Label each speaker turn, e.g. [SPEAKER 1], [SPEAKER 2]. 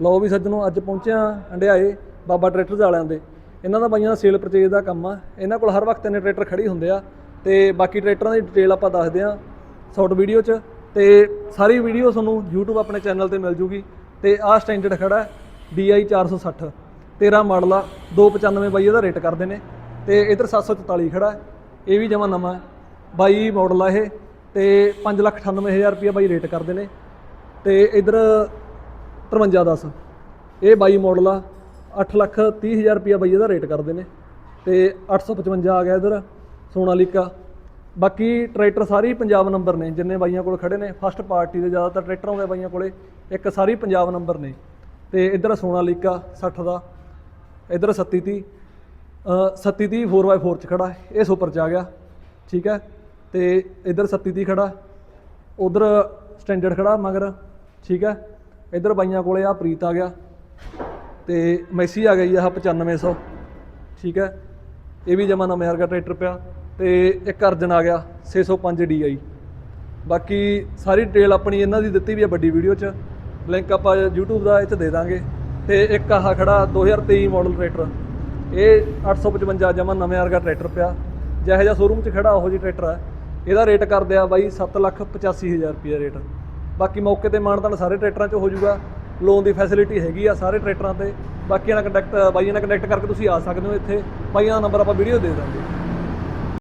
[SPEAKER 1] ਲਓ ਵੀ ਸੱਜਣੋ, ਅੱਜ ਪਹੁੰਚਿਆ ਹੰਡਿਆਏ ਬਾਬਾ ਟਰੈਕਟਰਸ ਵਾਲਿਆਂ ਦੇ। ਇਹਨਾਂ ਦਾ ਬਾਈਆਂ ਦਾ ਸੇਲ ਪਰਚੇਜ ਦਾ ਕੰਮ ਆ। ਇਹਨਾਂ ਕੋਲ ਹਰ ਵਕਤ ਇੰਨੇ ਟਰੈਕਟਰ ਖੜੀ ਹੁੰਦੇ ਆ ਤੇ ਬਾਕੀ ਟਰੈਕਟਰਾਂ ਦੀ ਡਿਟੇਲ ਆਪਾਂ ਦੱਸਦੇ ਆ ਸ਼ਾਰਟ ਵੀਡੀਓ 'ਚ। ਤੇ ਸਾਰੀ ਵੀਡੀਓ ਤੁਹਾਨੂੰ YouTube ਆਪਣੇ ਚੈਨਲ ਤੇ ਮਿਲ ਜੂਗੀ। ਤੇ ਆਹ ਸਟੈਂਡਰਡ ਖੜਾ ਹੈ DI 460 13 ਮਾਡਲ ਆ 295 ਬਾਈ ਇਹਦਾ ਰੇਟ ਕਰਦੇ ਨੇ। ਤੇ ਇਧਰ 744 ਖੜਾ ਹੈ। ਇਹ ਵੀ ਜਮਾ ਨਵਾਂ ਬਾਈ ਮਾਡਲ ਆ ਇਹ। ਤੇ 598000 ਰੁਪਏ ਬਾਈ ਰੇਟ ਕਰਦੇ ਨੇ। ਤੇ ਇਧਰ 5310 ਇਹ 22 ਮਾਡਲ ਆ 830000 ਰੁਪਏ ਬਾਈ ਇਹਦਾ ਰੇਟ ਕਰਦੇ ਨੇ। ਤੇ 855 ਆ ਗਿਆ ਇਧਰ ਸੋਨਾਲੀਕਾ ਬਾਕੀ ਟਰੈਕਟਰ ਸਾਰੇ ਪੰਜਾਬ ਨੰਬਰ ਨੇ, ਜਿੰਨੇ ਬਾਈਆਂ ਕੋਲ ਖੜੇ ਨੇ। ਫਸਟ ਪਾਰਟੀ ਦੇ ਜ਼ਿਆਦਾਤਰ ਟਰੈਕਟਰ ਆਉਂਦੇ ਬਾਈਆਂ ਕੋਲੇ, ਇੱਕ ਸਾਰੀ ਪੰਜਾਬ ਨੰਬਰ ਨੇ। ਤੇ ਇਧਰ ਸੋਨਾਲੀਕਾ 60 ਦਾ, ਇਧਰ 3730 3730 4x4 ਚ ਖੜਾ ਹੈ। ਇਹ ਸੁਪਰ ਚ ਆ ਗਿਆ, ਠੀਕ ਹੈ। ਤੇ ਇਧਰ 3730 ਖੜਾ, ਉਧਰ ਸਟੈਂਡਰਡ ਖੜਾ ਮਗਰ, ਠੀਕ ਹੈ। ਇਧਰ ਬਾਈਆਂ ਕੋਲੇ ਆ, ਪ੍ਰੀਤ ਆ ਗਿਆ ਤੇ ਮੈਸੀ ਆ ਗਈ ਆਹ 9500 ਠੀਕ ਹੈ? ਇਹ ਵੀ ਜਮਾ ਨਵੇਂ ਵਰਗਾ ਟਰੈਕਟਰ ਪਿਆ ਤੇ ਇੱਕ ਅਰਜਨ ਆ ਗਿਆ 605 DI ਬਾਕੀ ਸਾਰੀ ਡਿਟੇਲ ਆਪਣੀ ਇਹਨਾਂ ਦੀ ਦਿੱਤੀ ਵੀ ਹੈ ਵੱਡੀ ਵੀਡੀਓ 'ਚ। ਲਿੰਕ ਆਪਾਂ YouTube ਦਾ ਇਹ 'ਚ ਦੇ ਦਾਂਗੇ। ਤੇ ਇੱਕ ਆਹ ਖੜਾ 2023 ਮਾਡਲ ਟਰੈਕਟਰ ਇਹ 855 ਜਮਾ ਨਵੇਂ ਵਰਗਾ ਟਰੈਕਟਰ ਪਿਆ। ਜਿਹੋ ਜਿਹਾ ਸ਼ੋਰੂਮ 'ਚ ਖੜਾ, ਉਹੋ ਜਿਹੀ ਟਰੈਕਟਰ ਹੈ ਇਹਦਾ ਰੇਟ ਕਰਦੇ ਆ ਬਾਈ 785000 ਰੁਪਏ ਰੇਟ ਬਾਕੀ ਮੌਕੇ ਤੇ ਮਾਨਤਾਨ ਸਾਰੇ ਟਰੈਕਟਰਾਂ 'ਚ ਹੋ ਜਾਊਗਾ। ਲੋਨ ਦੀ ਫੈਸਿਲਿਟੀ ਹੈਗੀ ਆ ਸਾਰੇ ਟਰੈਕਟਰਾਂ ਤੇ। ਬਾਕੀ ਨਾਲ ਕੰਟੈਕਟ ਬਾਈਆਂ ਨਾਲ ਕੰਟੈਕਟ ਕਰਕੇ ਤੁਸੀਂ ਆ ਸਕਦੇ ਹੋ ਇੱਥੇ। ਬਾਈਆਂ ਦਾ ਨੰਬਰ ਆਪਾਂ ਵੀਡੀਓ ਦੇ ਦਾਂਗੇ।